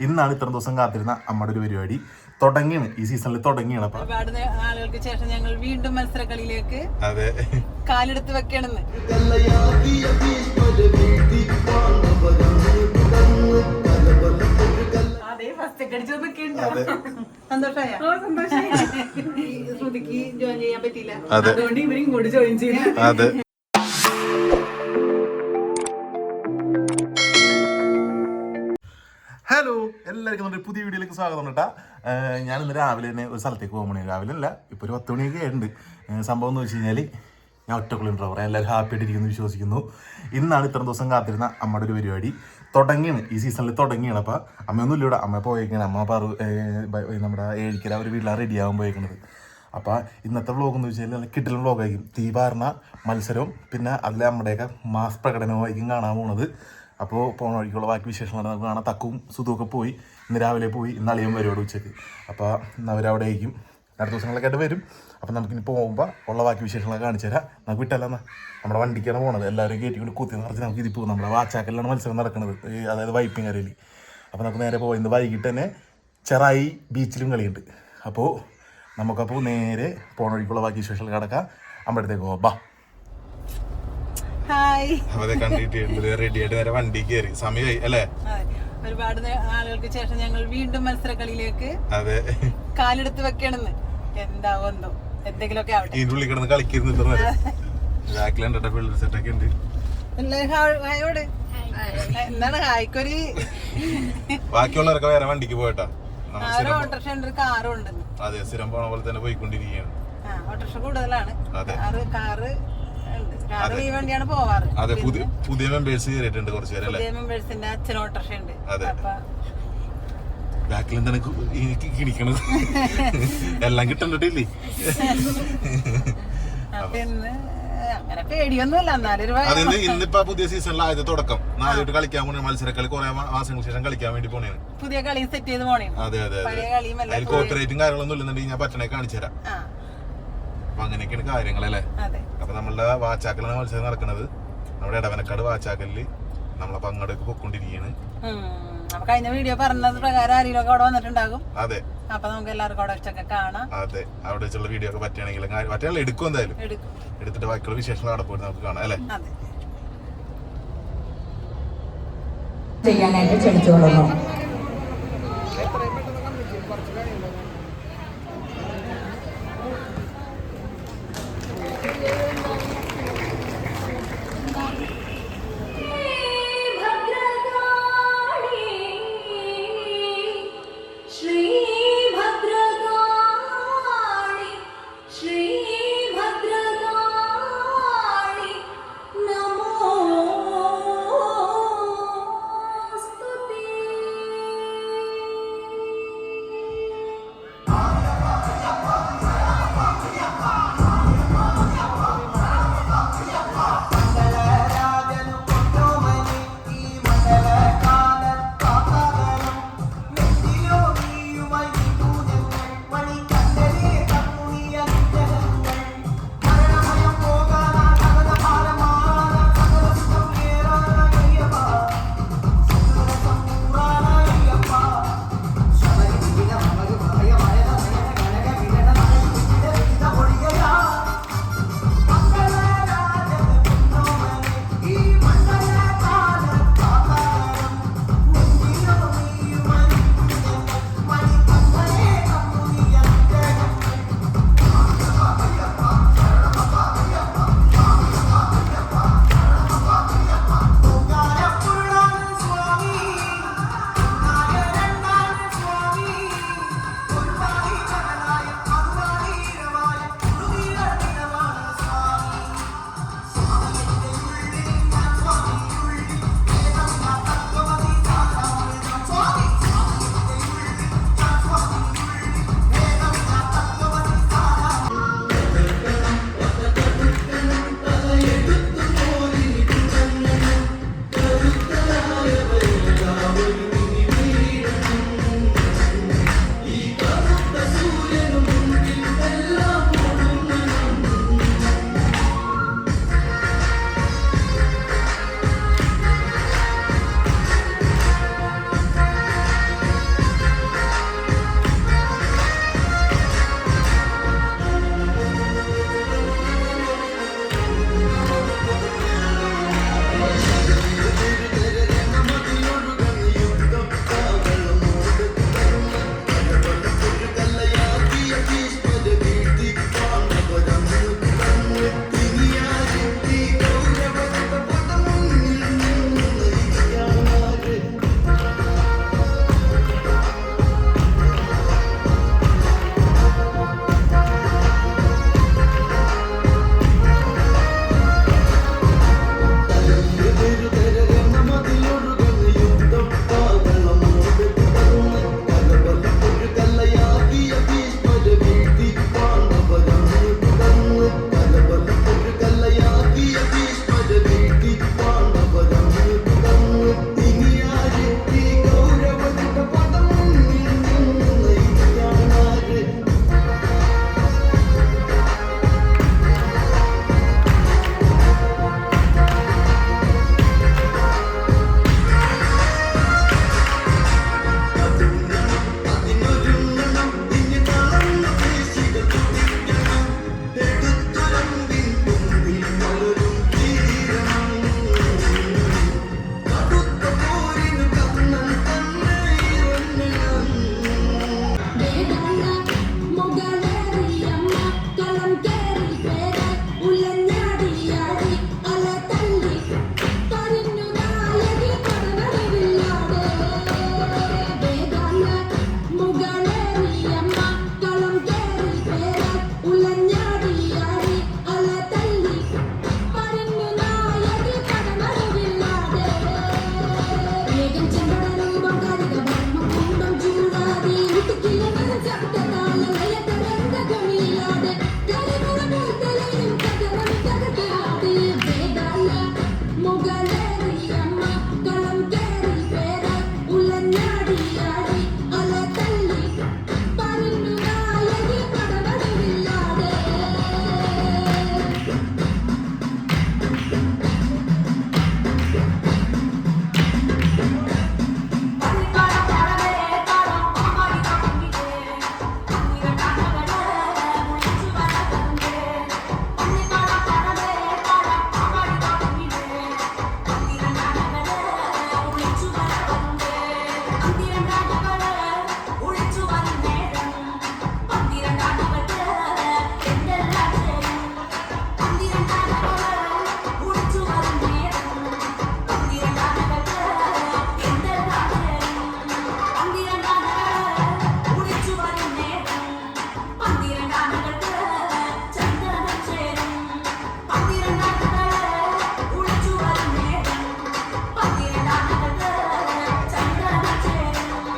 ഇന്നാണ് ഇത്ര ദിവസം കാത്തിരുന്ന അമ്മയുടെ ഒരു പരിപാടി. തുടങ്ങിയാണ് ഈ സീസണിൽ തുടങ്ങിയാണ് അപ്പൊ. ഒരുപാട് നേ- ആളുകൾക്ക് ശേഷം ഞങ്ങൾ വീണ്ടും മത്സരക്കളിയിലേക്ക് അതെ. കാലെടുത്ത് വെക്കണെന്ന് അതെ ഫസ്റ്റ് അടിച്ചു സന്തോഷമായ ശ്രുതിക്ക് ജോയിൻ ചെയ്യാൻ പറ്റിയില്ല. അതെ. അതുകൊണ്ട് ഇവരും കൂടി ജോയിൻ ചെയ്തു. അതെ. എല്ലാവർക്കും നമ്മുടെ പുതിയ വീഡിയോയിലേക്ക് സ്വാഗതം കേട്ടാ ഞാൻ ഇന്ന് രാവിലെ തന്നെ ഒരു സ്ഥലത്തേക്ക് പോകാൻ മണി രാവിലെ അല്ല ഇപ്പോൾ ഒരു പത്ത് മണിയൊക്കെ ആയിട്ടുണ്ട്. സംഭവം എന്ന് വെച്ച് കഴിഞ്ഞാൽ ഞാൻ ഒറ്റക്കുള്ളിൻ ഡ്രൈവർ എല്ലാവരും ഹാപ്പി ആയിട്ടിരിക്കുന്നു വിശ്വസിക്കുന്നു. ഇന്നാണ് ഇത്ര ദിവസം കാത്തിരുന്ന അമ്മയുടെ ഒരു പരിപാടി. തുടങ്ങിയാണ്. ഈ സീസണിൽ തുടങ്ങിയാണ്. അപ്പോൾ അമ്മയൊന്നും ഇല്ല അമ്മ പോയേക്കാണ്. അമ്മ പറ നമ്മുടെ ഏഴിക്കല ഒരു വീട്ടിലാണ് റെഡി ആകാൻ പോയേക്കുന്നത് അപ്പോൾ ഇന്നത്തെ വ്ളോഗ് എന്ന് വെച്ചാൽ നല്ല കിട്ടലും വ്ളോഗായിരിക്കും തീ മത്സരവും പിന്നെ അതിലെ നമ്മുടെയൊക്കെ മാസ് പ്രകടനവുമായിരിക്കും കാണാൻ പോണത്. അപ്പോൾ പോണ വഴിക്കുള്ള ബാക്കി വിശേഷങ്ങളാണ് നമുക്ക് തക്കും സുതുമൊക്കെ പോയി. ഇന്ന് രാവിലെ പോയി. ഇന്ന് അളിയും വരുമോട് ഉച്ചയ്ക്ക്. അപ്പോൾ ഇന്ന് അവരവിടെ ആയിരിക്കും അടുത്ത ദിവസങ്ങളൊക്കെ ആയിട്ട് വരും. അപ്പോൾ നമുക്കിനി പോകുമ്പോൾ ഉള്ള ബാക്കി വിശേഷങ്ങളൊക്കെ കാണിച്ചു തരാം. നമുക്ക് വിട്ടല്ല എന്നാ? നമ്മുടെ വണ്ടിക്കാണ് പോണത്. എല്ലാവരും കയറ്റി കൊണ്ട് കുത്തി നിറച്ച് നമുക്ക് ഇതിൽ പോകും. നമ്മുടെ വാച്ചാക്കലാണ് മത്സരം നടക്കുന്നത്. അതായത് വൈപ്പിംഗ് കരയിൽ അപ്പോൾ നമുക്ക് നേരെ പോയി ഇന്ന് വൈകിട്ട് തന്നെ ചെറായി ബീച്ചിലും കളിയുണ്ട്. അപ്പോൾ നമുക്കപ്പോൾ നേരെ പോണ വഴിക്കുള്ള ബാക്കി വിശേഷങ്ങൾ കിടക്കാം അമ്പഴത്തേക്ക് പോകാം ബാ. ഹായ് അവരെ കണ്ടിട്ട് റെഡിയായിട്ട് നേരെ വണ്ടി കയറി സമയമായി അല്ലേ? ഒരുപാട് ആളുകൾക്ക് ശേഷം ഞങ്ങൾ വീണ്ടും മത്സരക്കളിയിലേക്ക് അതെ. കാലെടുത്ത് വെക്കണെന്ന്. എന്താവോ എന്തോ. എന്തെങ്കിലുമൊക്കെ ആവട്ടെ. ഇതിന്റെ ഉള്ളിൽ കിടന്ന് കളിക്കുന്നു ബാക്കിലുണ്ട് പിള്ളേർ സെറ്റൊക്കെ ഉണ്ട്. ഹായോട്? എന്താണ് ഹായ്ക്കൊരു ബാക്കിയുള്ളവരൊക്കെ വേറെ വണ്ടിക്ക് പോയിട്ടാ. ഓട്ടോറിക്ഷ ഉണ്ട് ഒരു കാറും ഉണ്ട്. അതെ സ്ഥിരം പോണ പോലെ തന്നെ പോയിക്കൊണ്ടിരിക്കുകയാണ്. ആ ഓട്ടോറിക്ഷ കൂടുതലാണ്. അതെ. കാറ് അതെ പുതിയ പുതിയ മെമ്പേഴ്സ് കയറിയിട്ടുണ്ട് കുറച്ച് പേര് അല്ലേ പുതിയ മെമ്പേഴ്സിന്റെ അച്ഛൻ ഓട്ടോറിക്ഷ ഉണ്ട് അതെ. ബാക്കിൽ എന്താണ് കു- കിണിക്കണത്? എല്ലാം കിട്ടണ്ടിട്ടില്ലേ? അപ്പൊ ഇന്ന് അങ്ങനെ പേടിയൊന്നുമില്ല. എന്നാലും ഒരു അതിന് ഇന്നിപ്പോ പുതിയ സീസണിൽ ആദ്യത്തെ തുടക്കം. നാലായിട്ട് കളിക്കാൻ പോണ മത്സരക്കളി കുറെ മാസങ്ങൾക്ക് ശേഷം കളിക്കാൻ വേണ്ടി പോണേണ്. പുതിയ കളിയും സെറ്റ് ചെയ്ത് പോണേ അതെ അതെ അതെ. അതിൽ കോപ്പറേറ്റും കാര്യങ്ങളൊന്നും ഇല്ലെന്നുണ്ടെങ്കിൽ ഞാൻ പറ്റണേ കാണിച്ചു തരാം. അപ്പൊ അങ്ങനെയൊക്കെയാണ് കാര്യങ്ങളല്ലേ? അതെ. അപ്പൊ നമ്മളുടെ വാച്ചാക്കലാണ് മത്സരം നടക്കുന്നത്. നമ്മുടെ ഇടവനക്കാട് വാച്ചാക്കലിൽ നമ്മളെ അങ്ങോട്ടേക്ക് പൊക്കൊണ്ടിരിക്കുകയാണ്. അപ്പൊ കഴിഞ്ഞ വീഡിയോ പറഞ്ഞത് പ്രകാരം ആരെങ്കിലും അവിടെ വന്നിട്ടുണ്ടാകും. അതെ. അപ്പൊ നമുക്ക് എല്ലാവർക്കും അവിടെ കാണാം. അതെ. അവിടെ വെച്ചുള്ള വീഡിയോ ഒക്കെ പറ്റുകയാണെങ്കിൽ പറ്റുകയാണെങ്കിൽ എടുക്കും എന്തായാലും. എടുത്തിട്ട് ബാക്കിയുള്ള വിശേഷങ്ങൾ അവിടെ പോയിട്ട് നമുക്ക് കാണാം അല്ലേ? ചെയ്യാനായിട്ട്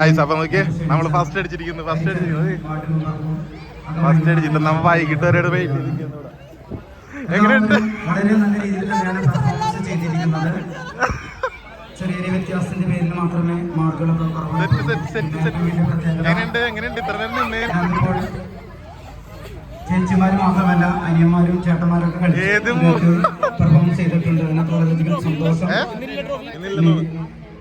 ഐസ് അപ്പൊ നോക്കിയേ നമ്മൾ ഫസ്റ്റ് അടിച്ചിരിക്കുന്നു ഫസ്റ്റ് അടിച്ചിരിക്കുന്നത് ഫസ്റ്റ് അടിച്ചിട്ട് നമ്മ വൈകിട്ട് വരെ വെയിറ്റ്. എങ്ങനെയുണ്ട്? വളരെ നല്ല രീതിയിൽ തന്നെയാണ് പെർഫോമൻസ് ചെയ്തിരിക്കുന്നത്. വ്യത്യാസത്തിന്റെ പേരിൽ മാത്രമേ മാർക്കുകളൊക്കെ സെറ്റ് സെറ്റ് സെറ്റ് സെറ്റ് എങ്ങനെയുണ്ട്? എങ്ങനെയുണ്ട്? ഇത്ര നേരം നിന്നേ ചേച്ചിമാര് മാത്രമല്ല അനിയന്മാരും ചേട്ടന്മാരും ഒക്കെ ഏത് മൂ- പെർഫോമൻസ് ചെയ്തിട്ടുണ്ട്. അതിനകത്ത് വളരെയധികം സന്തോഷം.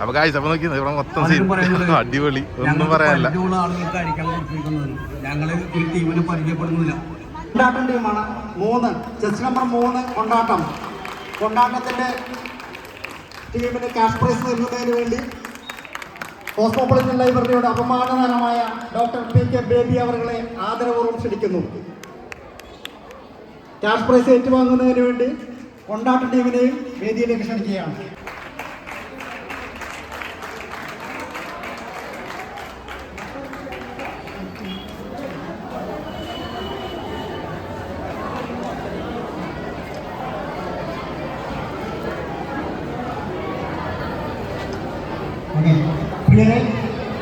അപ്പൊ കാഴ്ച അപ്പൊ നോക്കി ഇവിടെ മൊത്തം സീൻ അടിപൊളി. ഒന്നും പറയാനില്ല. ഞങ്ങൾ ഈ ടീമിനെ പരിചയപ്പെടുന്നില്ല. കൊണ്ടാട്ടം ടീമാണ് മൂന്ന്. ചെസ് നമ്പർ മൂന്ന് കൊണ്ടാട്ടം. കൊണ്ടാട്ടത്തിന്റെ ടീമിന് ക്യാഷ് പ്രൈസ് നൽകുന്നതിന് വേണ്ടി കോസ്മോപൊളിറ്റൻ ലൈബ്രറിയുടെ അപമാനകരമായ ഡോക്ടർ പി കെ ബേബി അവരുടെ ആദരപൂർവം ക്ഷണിക്കുന്നു. ക്യാഷ് പ്രൈസ് ഏറ്റുവാങ്ങുന്നതിന് വേണ്ടി കൊണ്ടാട്ട ടീമിനെയും വേദിയിലേക്ക് ക്ഷണിക്കുകയാണ്.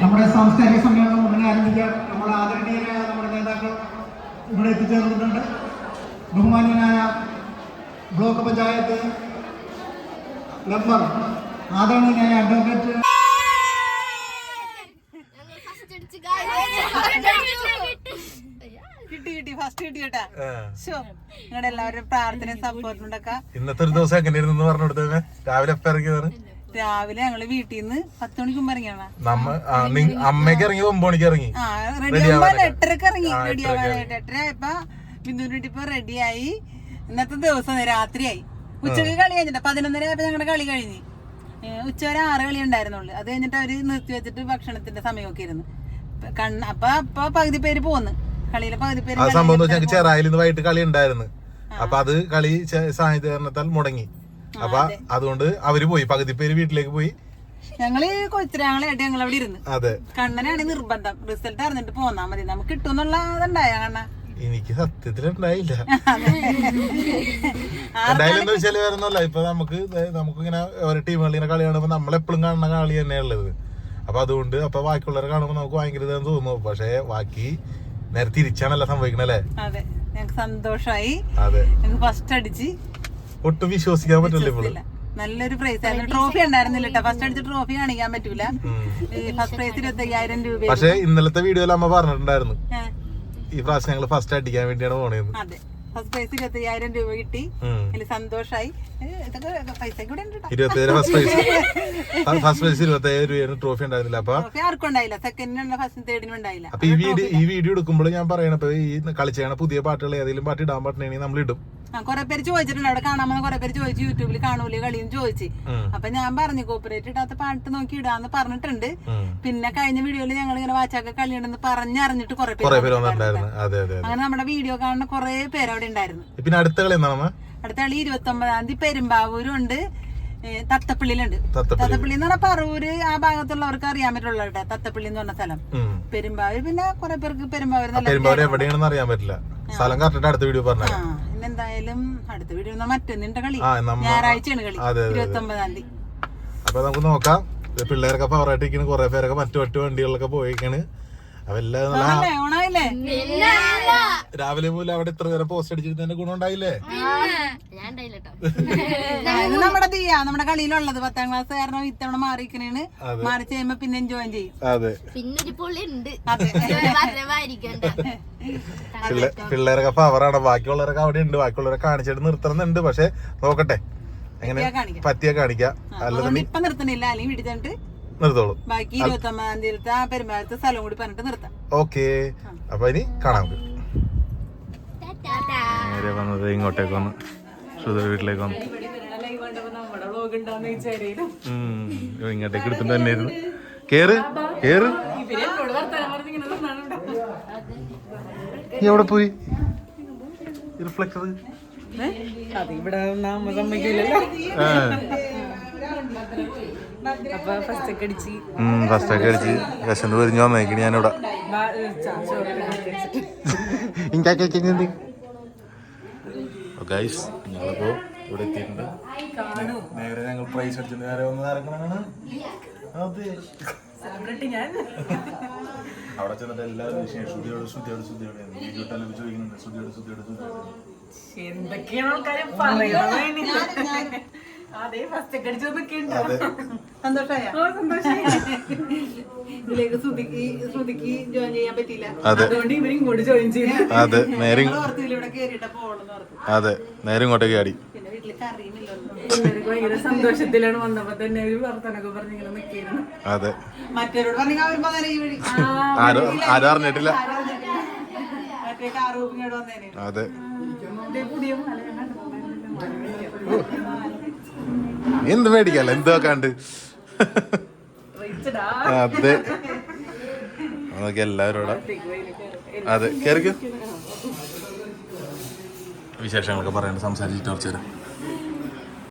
നമ്മുടെ സാംസ്കാരിക സമ്മേളനം ഉടനെ ആരംഭിക്കാം. നമ്മുടെ ആദരണീയരായ നമ്മുടെ നേതാക്കൾ ഇവിടെ എത്തിച്ചേർന്നിട്ടുണ്ട്. ബഹുമാന്യനായ ബ്ലോക്ക് പഞ്ചായത്ത് മെമ്പർ ആദരണീയനായ അഡ്വക്കേറ്റ് ഇന്നത്തെ ഒരു ദിവസം എങ്ങനെയായിരുന്നു പറഞ്ഞു കൊടുത്തേ രാവിലെ എപ്പ ഇറങ്ങിയതാണ് രാവിലെ ഞങ്ങൾ വീട്ടിൽ നിന്ന് പത്ത് മണിക്ക് മുമ്പ് ഇറങ്ങിയാണ് അമ്മയ്ക്ക് ഇറങ്ങി ഒമ്പത് മണിക്ക് ഇറങ്ങി? റെഡി ആവാൻ. എട്ടരക്ക് ഇറങ്ങി റെഡി ആവാനായിട്ട് എട്ടര ആയപ്പോ ബിന്ദുവിന്റെ വീട്ടിൽ ഇപ്പൊ റെഡിയായി ഇന്നത്തെ ദിവസം രാത്രിയായി. ഉച്ചയ്ക്ക് കളി കഴിഞ്ഞിട്ട് പതിനൊന്നര ആയപ്പോ ഞങ്ങളുടെ കളി കഴിഞ്ഞ്. ഉച്ച വരെ ആറ് കളി ഉണ്ടായിരുന്നുള്ളു. അത് കഴിഞ്ഞിട്ട് അവർ നിർത്തി വെച്ചിട്ട് ഭക്ഷണത്തിന്റെ സമയമൊക്കെ ഇരുന്നു. കണ്ണ അപ്പൊ അപ്പൊ പകുതി പേര് പോന്ന്. കളിയിലെ പകുതി പേര് സംഭവം ഞങ്ങൾക്ക് ചെറായിൽ നിന്ന് വൈകിട്ട് കളി ഉണ്ടായിരുന്നു. അപ്പൊ അത് കളി ചെ- മുടങ്ങി. അപ്പൊ അതുകൊണ്ട് അവർ പോയി. പകുതി പേര് വീട്ടിലേക്ക് പോയി. ഞങ്ങൾ കൊച്ചിരാങ്ങളായിട്ട് ഞങ്ങൾ അവിടെ ഇരുന്ന്. കണ്ണനാണ് നിർബന്ധം. റിസൾട്ട് അറിഞ്ഞിട്ട് പോന്നാ മതി. നമുക്ക് കിട്ടും എന്നുള്ളതുണ്ടായ കണ്ണ. എനിക്ക് സത്യത്തിൽ ഉണ്ടായില്ല. എന്തായാലും എന്താ വെച്ചാൽ വേറെ ഒന്നുമല്ല. ഇപ്പൊ നമുക്ക് നമുക്ക് ഇങ്ങനെ ഓരോ ടീമുകളിൽ ഇങ്ങനെ കളി കാണുമ്പോ നമ്മളെപ്പോഴും കാണുന്ന കളി തന്നെയുള്ളത് അപ്പൊ അതുകൊണ്ട് അപ്പൊ ബാക്കിയുള്ളവരെ കാണുമ്പോ നമുക്ക് ഭയങ്കര ഇതെന്ന് തോന്നുന്നു. പക്ഷെ ബാക്കി നേരെ തിരിച്ചാണല്ലോ സംഭവിക്കണല്ലേ? അതെ. സന്തോഷമായി അതെ. ഫസ്റ്റ് അടിച്ച് ഒട്ടും വിശ്വസിക്കാൻ പറ്റില്ല ഇപ്പോൾ നല്ലൊരു പ്രൈസ് ആയിരുന്നു ട്രോഫി ഉണ്ടായിരുന്നില്ല കേട്ടോ. ഫസ്റ്റ് അടിച്ച ട്രോഫി കാണിക്കാൻ പറ്റൂല. ഫസ്റ്റ് പ്രൈസ് ഇരുപത്തി അയ്യായിരം രൂപ പക്ഷേ ഇന്നലത്തെ വീഡിയോയിൽ അമ്മ പറഞ്ഞിട്ടുണ്ടായിരുന്നു. ഈ പ്രാവശ്യം ഞങ്ങൾ ഫസ്റ്റ് അടിക്കാൻ വേണ്ടിയാണ് പോണേന്ന്. അതെ. ഫസ്റ്റ് പ്രൈസ് ഇരുപത്തി അയ്യായിരം രൂപ കിട്ടി. ഇതൊക്കെ പൈസ കൂടെ ഇരുപത്തേഴ് ഫസ്റ്റ് പ്രൈസ് ഫസ്റ്റ് പ്രൈസ് ഇരുപത്തേഴ് രൂപയാണ് ട്രോഫി ഉണ്ടായിരുന്നില്ല. അപ്പൊ ആർക്കും ഉണ്ടായില്ല. സെക്കൻഡിനുള്ള ഫസ്റ്റ് തേർഡിനും ഉണ്ടായില്ല. അപ്പൊ ഈ വീഡിയോ ഈ വീഡിയോ എടുക്കുമ്പോൾ ഞാൻ പറയണപ്പോ ഈ കളിച്ചാണ് പുതിയ പാട്ടുകൾ ഏതെങ്കിലും പാട്ട് ഇടാൻ പറ്റണെങ്കിൽ നമ്മൾ ഇടും. കുറെ പേര് ചോദിച്ചിട്ടുണ്ട് അവിടെ കാണാമെന്ന് കുറെ പേര് ചോദിച്ചു യൂട്യൂബിൽ കാണൂലേ കളിയും ചോദിച്ചു. അപ്പൊ ഞാൻ പറഞ്ഞു കോപ്പറേറ്റ് ഇടാത്ത പാട്ട് നോക്കി ഇടാന്ന് പറഞ്ഞിട്ടുണ്ട്. പിന്നെ കഴിഞ്ഞ വീഡിയോയിൽ ഞങ്ങൾ ഇങ്ങനെ വാച്ചാക്ക കളിയുണ്ടെന്ന് പറഞ്ഞറിഞ്ഞിട്ട് കുറെ പേര് അങ്ങനെ നമ്മുടെ വീഡിയോ കാണുന്ന കുറെ പേര് അവിടെ ഉണ്ടായിരുന്നു. പിന്നെ കളി അടുത്ത കളി ഇരുപത്തി ഒമ്പതാം തീയതി പെരുമ്പാവൂരും ഉണ്ട് തത്തപ്പള്ളിയിലുണ്ട്. തത്തപ്പള്ളി. എന്ന് പറഞ്ഞാൽ പറവൂര് ആ ഭാഗത്തുള്ളവർക്ക് അറിയാൻ പറ്റുള്ള തത്തപ്പള്ളി എന്ന് പറഞ്ഞ സ്ഥലം. പെരുമ്പാവൂർ പിന്നെ കുറെ പേർക്ക് പെരുമ്പാവൂർ എവിടെയാണെന്ന് അറിയാൻ പറ്റില്ല. സ്ഥലം കറക്റ്റ് അടുത്ത വീഡിയോ പറഞ്ഞു എന്തായാലും അടുത്ത വീഡിയോ മറ്റൊന്നിന്റെ കളി. ഞായറാഴ്ചയാണ് കളി. ഇരുപത്തി ഒമ്പതാം തീയതി. അപ്പൊ നമുക്ക് നോക്കാം. പിള്ളേരൊക്കെ പിള്ളേരൊക്കെ പവറായിട്ടിരിക്കുന്നു കുറെ പേരൊക്കെ മറ്റു മറ്റു വണ്ടികളിലൊക്കെ പോയിക്കാണ്. രാവിലെ പോലും അവിടെ ഇത്ര നേരം പോസ്റ്റ് അടിച്ചിരുന്നതിന്റെ ഗുണം ഉണ്ടായില്ലേ? നമ്മുടെ തീയാ നമ്മുടെ കളിയിലുള്ളത് പത്താം ക്ലാസ് കാരണം ഇത്തവണ മാറിക്കണേണ് മാറി ചെയ്യുമ്പോ പിന്നെ എൻജോയ് ചെയ്യും. അതെ. പിന്നൊരു പൊള്ളി ഉണ്ട് പിള്ളേരൊക്കെ പവറാണ് ബാക്കിയുള്ളവരൊക്കെ അവിടെ ഉണ്ട് ബാക്കിയുള്ളവരെ കാണിച്ചിട്ട് നിർത്തണമെന്നുണ്ട് പക്ഷെ നോക്കട്ടെ. എങ്ങനെ? പറ്റിയ കാണിക്കാം. അതുകൊണ്ട് ഇപ്പൊ നിർത്തണില്ല അല്ലെങ്കിൽ പിടിച്ചിട്ട് നിർത്തോളൂ. ബാക്കി ഇരുപത്തി ഒമ്പതാം തീയതി ആ സ്ഥലം കൂടി പറഞ്ഞിട്ട് നിർത്താം. ഓക്കെ. അപ്പൊ ഇനി കാണാം നേരെ വന്നത് ഇങ്ങോട്ടേക്ക് വന്ന്. ശ്രുത വീട്ടിലേക്ക് വന്നു. ഇങ്ങോട്ടേക്ക് എടുത്തിട്ട് തന്നെയായിരുന്നു. കേറ് കേറ്. എവിടെ പോയി? റിഫ്ലക്ടർ ഇവിടെ സമ്മതിക്കില്ലല്ലോ. അപ്പൊ ഫസ്റ്റ് ഒക്കെ അടിച്ച്. അടിച്ച് വിശന്ന് പൊരിഞ്ഞു വന്നേക്കണി ഞാനിവിടെ. ഗൈസ് ഞങ്ങളിപ്പോ ഇവിടെ എത്തിയിട്ടുണ്ട്. നേരെ ഞങ്ങൾ പ്രൈസ് അടിച്ചിട്ട് നേരെ വന്ന് നടക്കണതാണ്. അതെ. അവിടെ ചെന്നിട്ട് എല്ലാവരും വിഷയം ശ്രുതിയോട് ശ്രുതിയോട് ശ്രുതിയോട് വീട്ടിലെല്ലാം ചോദിക്കുന്നുണ്ട്. ശ്രുതിയോട് ശ്രുതിയോട് ശ്രുതിയോട്. എന്തൊക്കെയാണ് ആൾക്കാര് പറയുന്നത് അതെ നേരെ അതെ. നേരെ ഇങ്ങോട്ടേക്ക് ആടി സന്തോഷത്തിലാണ് വന്നപ്പോ തന്നെ ഒരു വർത്തനൊക്കെ പറഞ്ഞിങ്ങനെ നിൽക്കുന്നു അതെ. മറ്റവരോട് പറഞ്ഞ അവർ വന്നേനെ ഈ വഴി. ആരും ആരും അറിഞ്ഞിട്ടില്ല. അതെ. പുതിയ. എന്ത് മേടിക്കല്ല എന്തോ കണ്ട്. അതെ. അതൊക്കെ എല്ലാവരും ഇവിടെ ഒറ്റയ്ക്ക് വഴിയിൽ കേറി. അതെ. കേറിക്കോ. വിശേഷങ്ങളൊക്കെ പറയാണ്ട്. സംസാരിച്ചിട്ട് കുറച്ചു